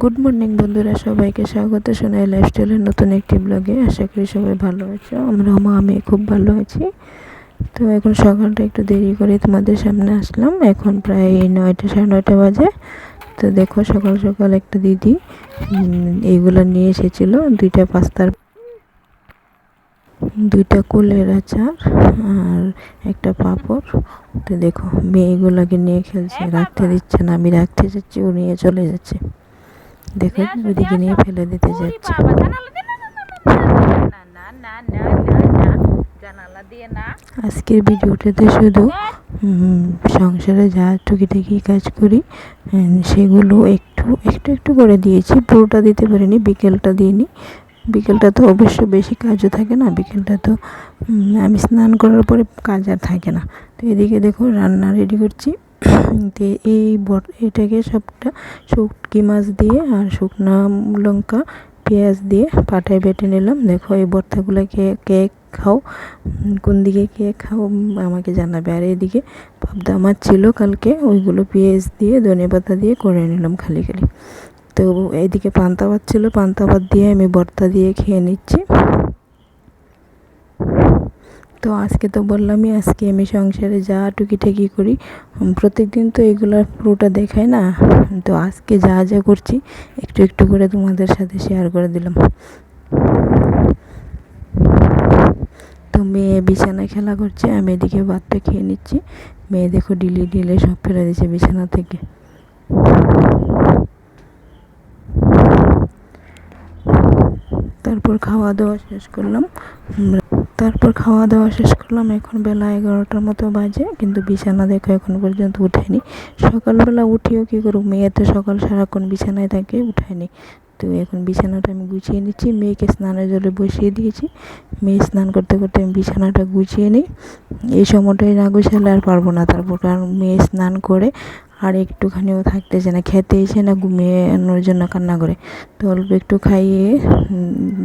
Good morning বন্ধুরা। সবাইকে স্বাগত শোনাই লাইফস্টাইলের নতুন একটি ব্লগে আশা করি সবাই ভালো আছো। আমরা মা আমি খুব ভালো আছি। তো এখন সকালটা একটু দেরি করে তোমাদের সামনে আসলাম। এখন প্রায় নয়টা সাড়ে নয়টা বাজে। তো দেখো সকাল সকাল একটা দিদি এইগুলো নিয়ে এসেছিল। দুইটা পাস্তার দুইটা কুলের আচার আর একটা পাঁপড়। তো দেখো মেয়েগুলোকে নিয়ে খেলছে। রাখতে দিচ্ছে না। আমি রাখতে যাচ্ছি ও নিয়ে চলে যাচ্ছে। দেখো ওইদিকে নিয়ে ফেলে দিতে যাচ্ছে আজকের ভিডিওটাতে শুধু সংসারে যা টুকিটাকি কাজ করি সেগুলো একটু একটু একটু করে দিয়েছি পুরোটা দিতে পারিনি বিকেলটা দিইনি বিকেলটা তো অবশ্য বেশি কাজও থাকে না বিকেলটা তো আমি স্নান করার পরে কাজ আর থাকে না তো এদিকে দেখো রান্না রেডি করছি তো এই এটাকে সবটা শুটকি মাছ দিয়ে আর শুকনো লঙ্কা পেঁয়াজ দিয়ে পাটায় বেটে নিলাম। দেখো এই ভর্তাগুলোকে কে খাও? কোন দিকে কে খাও? আমাকে জানাবে। আর এদিকে পাবদা মাছ ছিল কালকে, ওইগুলো পেঁয়াজ দিয়ে, ধনে পাতা দিয়ে করে নিলাম খালি খালি। তো এইদিকে পান্তা ভাত ছিল, পান্তা ভাত দিয়ে আমি ভর্তা দিয়ে খেয়ে নিচ্ছি। তো আজকে তো বললামই, আজকে আমি সংসারে যা টুকিটাকি করি প্রত্যেক দিন তো এগুলো পুরোটা দেখাই না। তো আজকে যা যা করছি, একটু একটু করে তোমাদের সাথে শেয়ার করে দিলাম। তো মেয়ে বিছানায় খেলা করছে, আমি এদিকে ভাতটা খেয়ে নিচ্ছি। মেয়ে দেখো ডিলি ডিলে সব ফেলে দিচ্ছে বিছানা থেকে। তারপর খাওয়া দাওয়া শেষ করলাম। তারপর খাওয়া দাওয়া শেষ করলাম। এখন বেলা এগারোটার মতো বাজে, কিন্তু বিছানা দেখো এখন পর্যন্ত উঠায়নি। সকালবেলা উঠিও কী করব? মেয়ে তো সকাল সারাক্ষণ বিছানায় থাকে, উঠায়নি। তো এখন বিছানাটা আমি গুছিয়ে নিচ্ছি। মেয়েকে স্নানের জলে বসিয়ে দিয়েছি। মেয়ে স্নান করতে করতে আমি বিছানাটা গুছিয়ে নিই। এই সময়টাই না গুছালে আর পারব না। তারপর কারণ মেয়ে স্নান করে আর একটুখানিও থাকতে চায় না, খেতে এসে না ঘুমিয়ে আনোর জন্য কান্না করে। তো অল্প একটু খাইয়ে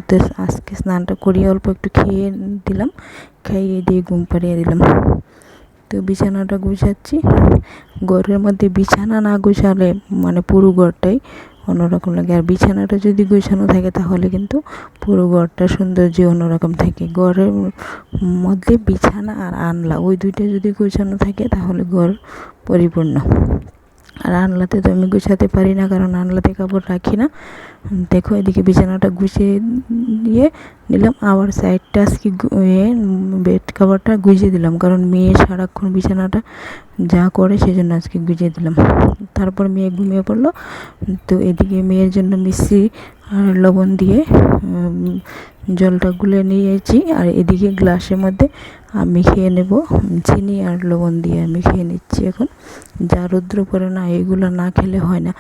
তো আজকে স্নানটা করিয়ে অল্প একটু খেয়ে দিলাম, খাইয়ে দিয়ে ঘুম পাড়িয়ে দিলাম। তো বিছানাটা গুছাচ্ছি। ঘরের মধ্যে বিছানা না গুছালে মানে পুরো ঘরটাই অন্যরকম লাগে। আর বিছানাটা যদি গুছানো থাকে তাহলে কিন্তু পুরো ঘরটা সৌন্দর্য অন্যরকম থাকে। ঘরের মধ্যে বিছানা আর আনলা, ওই দুইটা যদি গুছানো থাকে তাহলে ঘর পরিপূর্ণ। আর আনলাতে তো আমি গুছাতে পারি না, কারণ আনলাতে কাপড় রাখি না। দেখো এদিকে বিছানাটা গুছিয়ে দিয়ে নিলাম, আবার সাইডটা আজকে বেড কাভারটা গুছিয়ে দিলাম, কারণ মেয়ে সারাক্ষণ বিছানাটা যা করে সেজন্য আজকে গুছিয়ে দিলাম। তারপর মেয়ে ঘুমিয়ে পড়ল। তো এদিকে মেয়ের জন্য মিষ্টি আর লবণ দিয়ে জলটা গুলে নিয়েছি। আর এদিকে গ্লাসের মধ্যে আমি খেয়ে নেব চিনি আর লবণ দিয়ে আমি খেয়ে নিচ্ছি এখন। যা রৌদ্র পড়ে না, এগুলো না খেলে হয় না।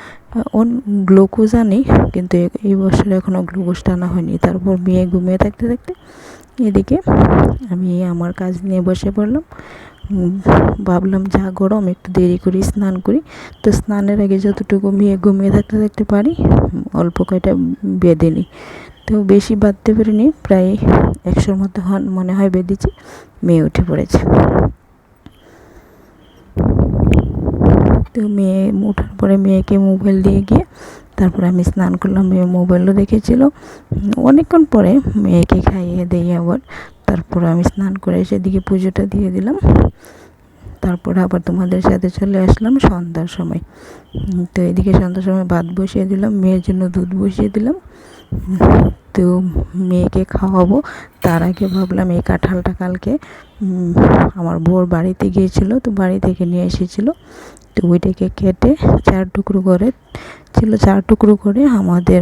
অন গ্লুকোজ আনি, কিন্তু এই বছরে এখনও গ্লুকোজটা টানা হয়নি। তারপর মেয়ে ঘুমিয়ে থাকতে থাকতে এদিকে আমি আমার কাজ নিয়ে বসে পড়লাম। ভাবলাম, যা গরম, একটু দেরি করি, স্নান করি। তো স্নানের আগে যতটুকু মেয়ে ঘুমিয়ে থাকতে থাকতে পারি, অল্প কয়টা বেঁধে নিই। তো বেশি বাঁধতে পারিনি, প্রায় একশোর মতো হন, মনে হয় বেঁধেছি, মেয়ে উঠে পড়েছে। তো মেয়ে ওঠার পরে মেয়েকে মোবাইল দিয়ে গিয়ে তারপরে আমি স্নান করলাম, মেয়ে মোবাইলও দেখেছিল। অনেকক্ষণ পরে মেয়েকে খাইয়ে দিয়ে আবার। তারপর আমি স্নান করে সেদিকে পুজোটা দিয়ে দিলাম। তারপর আবার তোমাদের সাথে চলে আসলাম সন্ধ্যার সময়। তো এদিকে সন্ধ্যার সময় ভাত বসিয়ে দিলাম, মেয়ের জন্য দুধ বসিয়ে দিলাম। তো মেয়েকে খাওয়াবো। তার আগে ভাবলাম এই কাঁঠালটা কালকে আমার বোর বাড়িতে গিয়েছিল, তো বাড়ি থেকে নিয়ে এসেছিল। তো ওইটাকে কেটে চার টুকরো করে, ছিল চার টুকরো করে আমাদের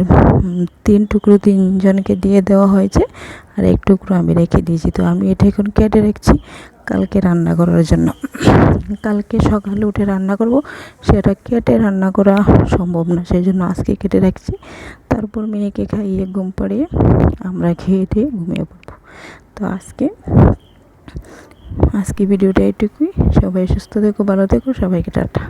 তিন টুকরো তিনজনকে দিয়ে দেওয়া হয়েছে। আর এক টুকরো আমি রেখে দিয়েছি। তো আমি এটা এখন কেটে রাখছি। কালকে রান্না করার জন্য। কালকে সকালে উঠে রান্না করব, সেটা কেটে রান্না করা সম্ভব না, সেই জন্য আজকে কেটে রাখছি। তারপর মেয়েকে খাইয়ে ঘুম পাড়িয়ে আমরা খেয়ে দিয়ে ঘুমিয়ে পড়ব। তো আজকে আজকে ভিডিওটা এটুকুই সবাই সুস্থ থেকো, ভালো থেকো, সবাইকে টাটা।